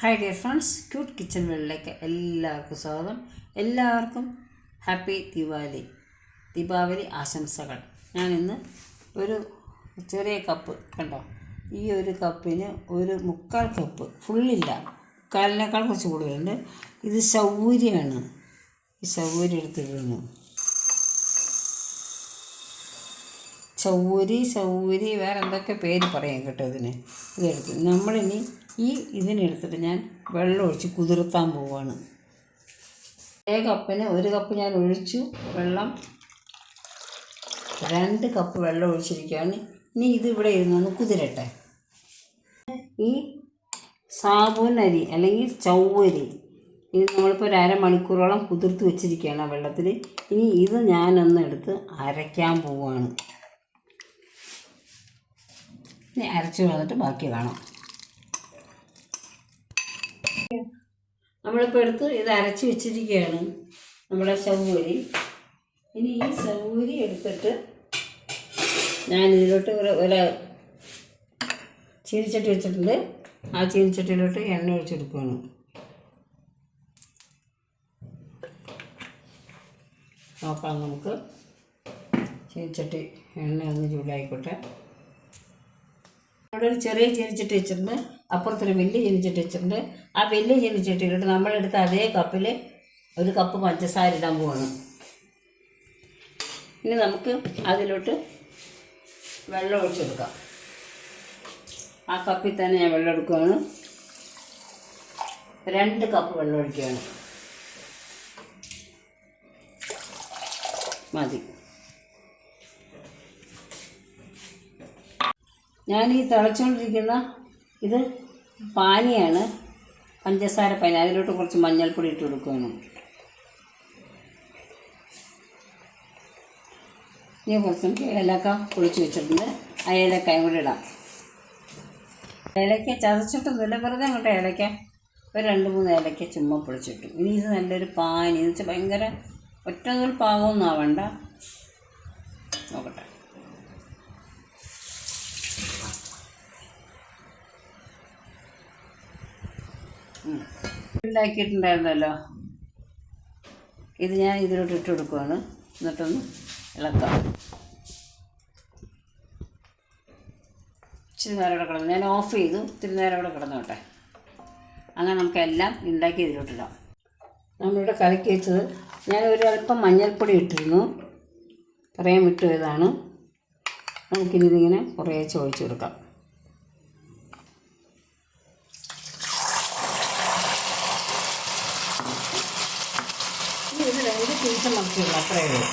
Hi dear friends cute kitchen വേൾഡിലേക്ക് എല്ലാവർക്കും സ്വാഗതം. എല്ലാവർക്കും ഹാപ്പി ദീപാവലി. ദീപാവലി ആശംസകൾ. ഞാൻ ഇന്ന് ഒരു ചെറിയ കപ്പ് കണ്ടോ? ഈ ഒരു കപ്പിന് ഒരു മുക്കാൽ കപ്പ് ഫുള്ളില്ല. മുക്കാലിനേക്കാൾ കുറച്ച് കൂടുതലുണ്ട്. ഇത് ശൗര്യമാണ്. ഈ ശൗര്യ എടുത്തിടുന്നു ചൗരി സൗരി വേറെ എന്തൊക്കെ പേര് പറയാം കേട്ടോ ഇതിന്? ഇതെടുത്ത് നമ്മളിനി ഈ ഇതിനെടുത്തിട്ട് ഞാൻ വെള്ളം ഒഴിച്ച് കുതിർത്താൻ പോവാണ്. ഏ കപ്പിന് ഒരു കപ്പ് ഞാൻ ഒഴിച്ചു വെള്ളം. രണ്ട് കപ്പ് വെള്ളം ഒഴിച്ചിരിക്കുകയാണ്. ഇനി ഇത് ഇവിടെ ഇരുന്നൊന്ന് കുതിരട്ടെ. ഈ സാബൂൻ അരി അല്ലെങ്കിൽ ചൗവരി ഇത് നമ്മളിപ്പോൾ ഒരു അരമണിക്കൂറോളം കുതിർത്ത് വെച്ചിരിക്കുകയാണ് ആ വെള്ളത്തിൽ ഇനി ഇത് ഞാനൊന്ന് എടുത്ത് അരയ്ക്കാൻ പോവുകയാണ് ഇനി അരച്ച് വന്നിട്ട് ബാക്കി കാണാം. നമ്മളിപ്പോൾ എടുത്ത് ഇത് അരച്ച് വെച്ചിരിക്കുകയാണ് നമ്മുടെ ചവ്വൂരി ഇനി ഈ ചവ്വൂരി എടുത്തിട്ട് ഞാൻ ഇതിലോട്ട് ഒരു ഒരു ചീനിച്ചട്ടി വെച്ചിട്ടുണ്ട്. ആ ചീനിച്ചട്ടിയിലോട്ട് എണ്ണ ഒഴിച്ചെടുക്കുകയാണ്. നോക്കാം നമുക്ക്. ചീനിച്ചട്ടി എണ്ണ ഒന്ന് ചൂടായിക്കോട്ടെ. അവിടെ ഒരു ചെറിയ ചീനിച്ചട്ടി വെച്ചിട്ടുണ്ട്. അപ്പുറത്തൊരു വലിയ ചീനിച്ചട്ടി വെച്ചിട്ടുണ്ട്. ആ വലിയ ചീനിച്ചട്ടിയിലിട്ട് നമ്മളെടുത്ത അതേ കപ്പിൽ ഒരു കപ്പ് പഞ്ചസാര ഇടാൻ പോവാണ്. ഇനി നമുക്ക് അതിലോട്ട് വെള്ളം ഒഴിച്ചെടുക്കാം. ആ കപ്പിൽ തന്നെ ഞാൻ വെള്ളം എടുക്കുകയാണ് രണ്ട് കപ്പ് വെള്ളം ഒഴിക്കുകയാണ്. മതി. ഞാൻ ഈ തിളച്ചുകൊണ്ടിരിക്കുന്ന ഇത് പാനിയാണ്. പഞ്ചസാര പാനി. അതിലോട്ട് കുറച്ച് മഞ്ഞൾപ്പൊടി ഇട്ട് കൊടുക്കുകയാണ്. ഇനി കുറച്ച് ഏലക്ക പൊളിച്ച് വെച്ചിട്ടുണ്ട്. ആ ഏലക്കായും കൂടി ഇടാം. ഏലക്ക ചതച്ചിട്ടൊന്നുമില്ല വെറുതെ അങ്ങോട്ട് ഏലക്ക. ഒരു രണ്ട് മൂന്ന് ഏലക്ക ചുമ്മാ പൊളിച്ചിട്ടു ഇനി ഇത് നല്ലൊരു പാനി. എന്ന് വെച്ചാൽ ഭയങ്കര ഒറ്റ പാകമൊന്നും ആവണ്ട. നോക്കട്ടെ. ഉണ്ടാക്കിയിട്ടുണ്ടായിരുന്നല്ലോ. ഇത് ഞാൻ ഇതിലോട്ട് ഇട്ട് കൊടുക്കുവാണ്. എന്നിട്ടൊന്ന് ഇളക്കാം. ഇച്ചിരി നേരം ഇവിടെ കിടന്നു. ഞാൻ ഓഫ് ചെയ്തു. ഇത്തിരി നേരം ഇവിടെ കിടന്നോട്ടെ. അങ്ങനെ നമുക്കെല്ലാം ഉണ്ടാക്കി ഇതിലോട്ടിടാം നമ്മളിവിടെ കലക്കി വെച്ചത് ഞാൻ ഒരു അല്പം മഞ്ഞൾപ്പൊടി ഇട്ടിരുന്നു. പറയാൻ വിട്ടുപോയതാണ് നമുക്കിനി ഇതിങ്ങനെ കുറേ ചോദിച്ചു കൊടുക്കാം ഇത് രണ്ട് പീസ് മറിച്ചില്ല അത്രയേ ഉള്ളൂ.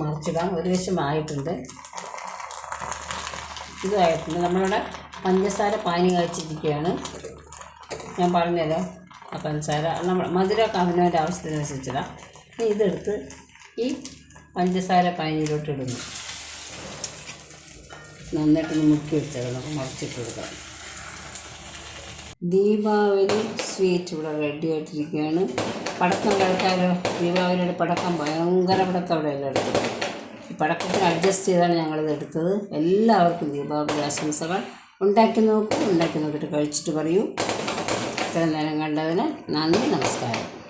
മറിച്ചിടാം ഒരു വശം ആയിട്ടുണ്ട്. ഇതായിട്ടുണ്ട് നമ്മളിവിടെ പഞ്ചസാര പാനി കഴിച്ചിരിക്കുകയാണ് ഞാൻ പറഞ്ഞല്ലോ ആ പഞ്ചസാര. നമ്മൾ മധുരമൊക്കെ അവനവന്റെ ആവശ്യത്തിനനുസരിച്ചിടാം ഇനി ഇതെടുത്ത് ഈ പഞ്ചസാര പാനിയിലോട്ട് ഇടുന്നു. നന്നായിട്ടൊന്ന് മുക്കി വെച്ചാൽ നമുക്ക് മറിച്ചിട്ട് കൊടുക്കാം. ദീപാവലി സ്വീറ്റ് ഇവിടെ റെഡി ആയിട്ടിരിക്കുകയാണ്. പടക്കം കിടക്കാലോ ദീപാവലിയുടെ പടക്കം ഭയങ്കര പടക്കം ഇവിടെ എടുത്തത് ഈ പടക്കത്തിന് അഡ്ജസ്റ്റ് ചെയ്താണ് ഞങ്ങളിത് എടുത്തത്. എല്ലാവർക്കും ദീപാവലി ആശംസകൾ. ഉണ്ടാക്കി നോക്കൂ ഉണ്ടാക്കി നോക്കിയിട്ട് കഴിച്ചിട്ട് പറയൂ. ഇത്ര നേരം കണ്ടതിന് നന്ദി നമസ്കാരം.